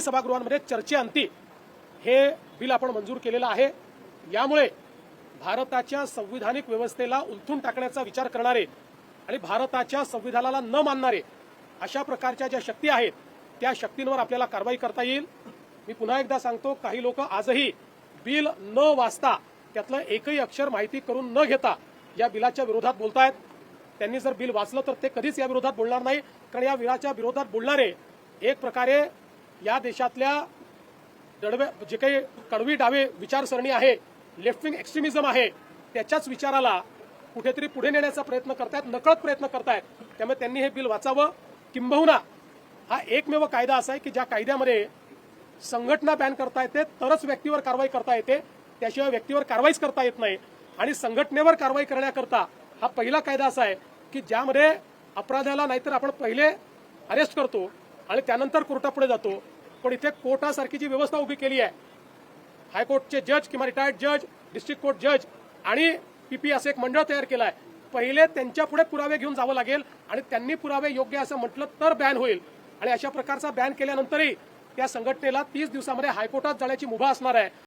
सभागृहांमध्ये चर्चेअंती हे बिल आपण मंजूर केलेलं आहे. यामुळे भारताच्या संविधानिक व्यवस्थेला उलथून टाकण्याचा विचार करणारे आणि भारताच्या संविधानाला न मानणारे अशा प्रकारच्या ज्या शक्ती आहेत त्या शक्तींवर आपल्याला कारवाई करता येईल. मी पुन्हा एकदा सांगतो काही लोक आजही बिल न वाचता त्यातलं एकही अक्षर माहिती करून न घेता या बिलाच्या विरोधात बोलतायत. त्यांनी जर बिल वाचलं तर ते कधीच या विरोधात बोलणार नाही. कारण या बिलाच्या विरोधात बोलणारे एक प्रकारे या देशातल्या दडवे जे काही कडवी डावे विचारसरणी आहे लेफ्ट विंग एक्स्ट्रीमिझम आहे त्याच्याच विचाराला कुठेतरी पुढे नेण्याचा प्रयत्न करतायत नकळत प्रयत्न करतायत. त्यामुळे त्यांनी हे बिल वाचावं. किंबहुना हा एकमेव कायदा असा आहे की ज्या कायद्यामध्ये संघटना बॅन करता येते तरच व्यक्तीवर कारवाई करता येते त्याशिवाय व्यक्तीवर कारवाईच करता येत नाही. आणि संघटनेवर कारवाई करण्याकरता हा पहिला कायदा असा आहे की ज्यामध्ये अपराधाला नाहीतर आपण पहिले अरेस्ट करतो. आणि त्यानंतर कोर्टापुढे जातो. पण इथे कोर्टासारखी जी व्यवस्था उभी केली आहे हायकोर्टचे जज किंवा रिटायर्ड जज डिस्ट्रिक्ट कोर्ट जज आणि पीपी असं एक मंडळ तयार केलं आहे. पहिले त्यांच्या पुढे पुरावे घेऊन जावं लागेल आणि त्यांनी पुरावे योग्य असं म्हटलं तर बॅन होईल. आणि अशा प्रकारचा बॅन केल्यानंतरही त्या संघटनेला तीस दिवसामध्ये हायकोर्टात जाण्याची मुभा असणार आहे.